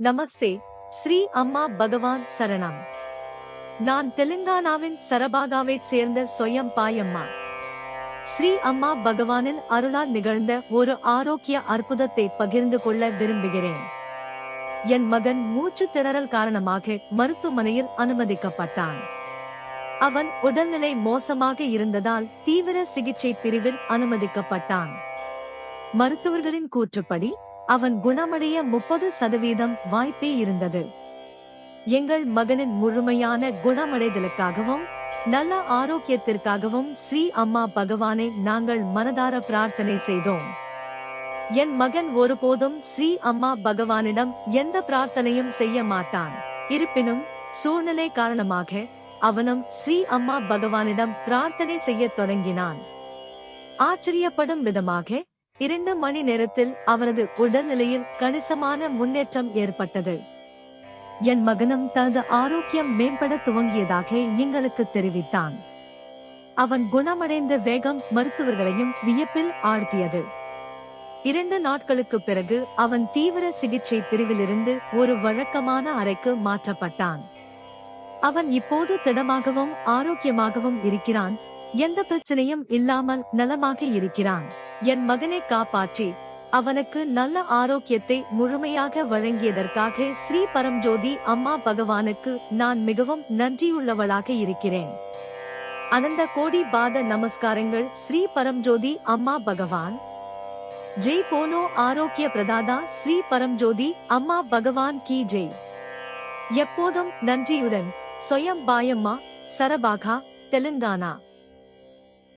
நமஸ்தே ஸ்ரீ அம்மா பகவான் சரணம். நான் தெலுங்கானாவின் சரபாகாவைச் சேர்ந்த சொயம் பாயம்மா. ஸ்ரீ அம்மா பகவானின் அருளால் நிகழ்ந்த ஒரு ஆரோக்கிய அற்புதத்தை பகிர்ந்து கொள்ள விரும்புகிறேன். என் மகன் மூச்சு திணறல் காரணமாக மருத்துவமனையில் அனுமதிக்கப்பட்டான். அவன் உடல்நிலை மோசமாக இருந்ததால் தீவிர சிகிச்சை பிரிவில் அனுமதிக்கப்பட்டான். மருத்துவர்களின் கூற்றுப்படி அவன் குணமடைய முப்பது சதவீதம் வாய்ப்பே இருந்தது. எங்கள் மகனின் முழுமையான குணமடைதலுக்காகவும் நல்ல ஆரோக்கியத்திற்காகவும் ஸ்ரீ அம்மா பகவானை நாங்கள் மனதார பிரார்த்தனை செய்தோம். என் மகன் ஒருபோதும் ஸ்ரீ அம்மா பகவானிடம் எந்த பிரார்த்தனையும் செய்ய மாட்டான். இருப்பினும் சூழ்நிலை காரணமாக அவனும் ஸ்ரீ அம்மா பகவானிடம் பிரார்த்தனை செய்யத் தொடங்கினான். ஆச்சரியப்படும் விதமாக இரண்டு மணி நேரத்தில் அவரது உடல்நிலையில் கணிசமான முன்னேற்றம் ஏற்பட்டது. என் மகனும் தனது ஆரோக்கியம் மேம்பட துவங்கியதாக எங்களுக்கு தெரிவித்தான். அவன் குணமடைந்த வேகம் மருத்துவர்களையும் வியப்பில் ஆழ்த்தியது. இரண்டு நாட்களுக்கு பிறகு அவன் தீவிர சிகிச்சை பிரிவிலிருந்து ஒரு வழக்கமான அறைக்கு மாற்றப்பட்டான். அவன் இப்போது திடமாகவும் ஆரோக்கியமாகவும் இருக்கிறான். எந்த பிரச்சனையும் இல்லாமல் நலமாக இருக்கிறான். என் மகனை காப்பாற்றி. அவனுக்கு நல்ல ஆரோக்கியத்தை முழுமையாக வழங்கியதற்காக ஸ்ரீ பரம்ஜோதி அம்மா பகவானுக்கு நான் மிகவும் நன்றியுள்ளவளாக இருக்கிறேன். அனந்த கோடி பாத நமஸ்காரங்கள் ஸ்ரீ பரம்ஜோதி அம்மா பகவான். ஜெய் போனோ ஆரோக்கிய பிரதாதா ஸ்ரீ பரம்ஜோதி அம்மா பகவான் கி ஜெய். எப்போதும் நன்றியுடன் சொயம் பாயம்மா சரபாகா தெலுங்கானா.